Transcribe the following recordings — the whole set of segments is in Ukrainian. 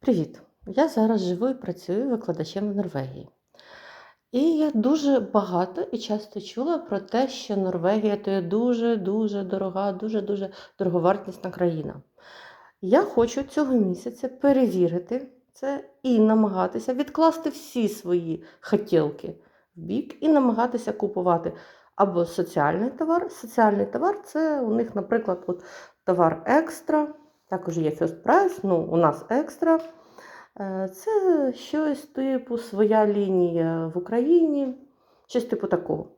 Привіт! Я зараз живу і працюю викладачем в Норвегії. І я дуже багато і часто чула про те, що Норвегія то є дуже-дуже дорога, дуже-дуже дороговартісна країна. Я хочу цього місяця перевірити це і намагатися відкласти всі свої хотілки в бік і намагатися купувати або соціальний товар. Соціальний товар це у них, наприклад, от товар екстра, також є First Price, ну, у нас екстра. Е, Це щось типу своя лінія в Україні, щось типу такого.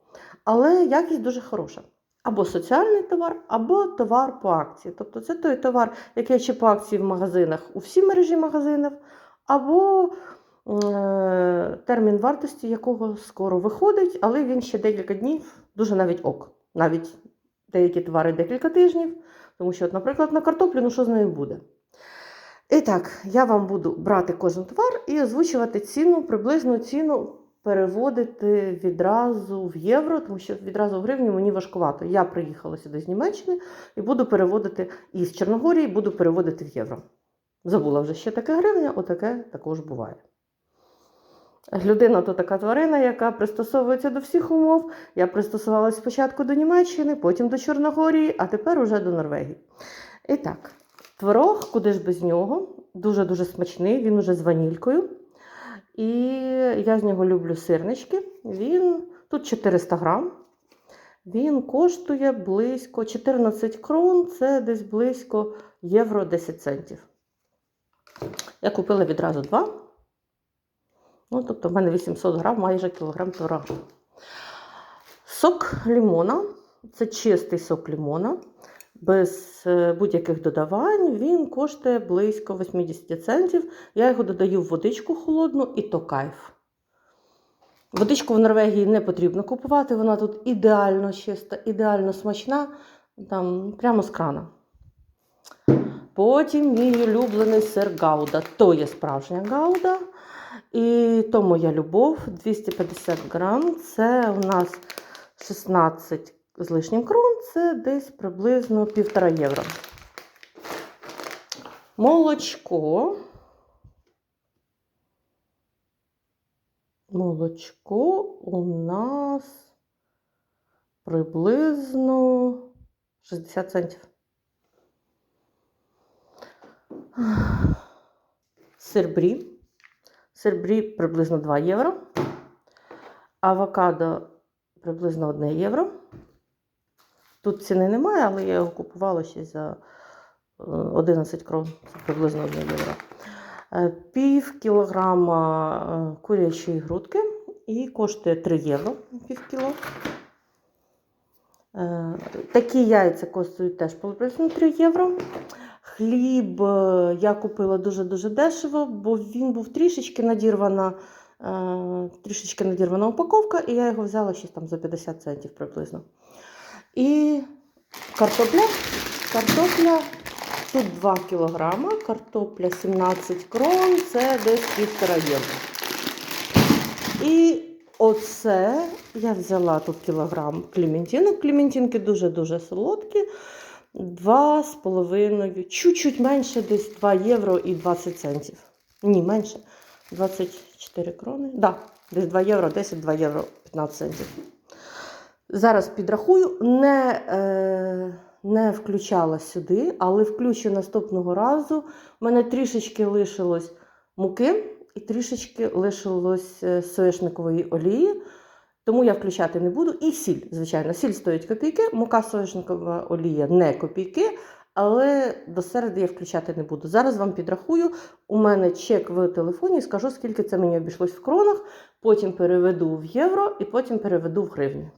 Але якість дуже хороша. Або соціальний товар, або товар по акції. Тобто це той товар, який чи по акції в магазинах у всій мережі магазинів, або е, термін вартості якого скоро виходить, але він ще декілька днів, дуже навіть ок. Навіть деякі товари декілька тижнів. Тому що, наприклад, на картоплю, ну що з нею буде? І так, я вам буду брати кожен товар і озвучувати ціну, приблизну ціну переводити відразу в євро, тому що відразу в гривню мені важкувато. Я приїхала сюди з Німеччини і буду переводити із Чорногорії, буду переводити в євро. Забула вже ще таке гривня, отаке також буває. Людина то така тварина, яка пристосовується до всіх умов. Я пристосувалася спочатку до Німеччини, потім до Чорногорії, а тепер уже до Норвегії. І так, творог, куди ж без нього, дуже-дуже смачний, він уже з ванількою. І я з нього люблю сирнички. Він тут 400 грам. Він коштує близько 14 крон, це десь близько євро 10 центів. Я купила відразу два. Ну, тобто, в мене 800 грам, майже кілограм творога. Сок лімона. Це чистий сок лімона. Без е, будь-яких додавань він коштує близько 80 центів. Я його додаю в водичку холодну і то кайф. Водичку в Норвегії не потрібно купувати, вона тут ідеально чиста, ідеально смачна, там прямо з крана. Потім мій улюблений сир Гауда. То є справжня Гауда. І то моя любов 250 грам. Це у нас 16 з лишнім крон, це десь приблизно 1,5 євро. Молочко. Молочко у нас приблизно 60 центів. Сир брі. Сир брі приблизно 2 євро. Авокадо приблизно 1 євро. Тут ціни немає, але я його купувала ще за е, 11 крон, це приблизно 1 євро. Е, Пів кілограма е, курячої грудки і коштує 3 євро пів кіло. Е, Такі яйця коштують теж приблизно 3 євро. Хліб е, я купила дуже-дуже дешево, бо він був трішечки надірвана, е, трішечки надірвана упаковка, і я його взяла ще там за 50 центів приблизно. І картопля. Картопля тут 2 кілограма, картопля 17 крон, це десь півтора євро. І оце я взяла тут кілограм клементинок. Клементинки дуже-дуже солодкі. 2,5, чуть-чуть менше, десь 2 євро і 20 центів. Ні, менше. 24 крони. Так, да, десь 2 євро, 10, 2 євро 15 центів. Зараз підрахую, не, е, не включала сюди, але включу наступного разу. У мене трішечки лишилось муки і трішечки лишилось е, соєшникової олії. Тому я включати не буду. І сіль, звичайно, сіль стоїть копійки, мука соняшникова олія не копійки, але до середи я включати не буду. Зараз вам підрахую. У мене чек в телефоні, скажу, скільки це мені обійшлось в кронах, потім переведу в євро і потім переведу в гривні.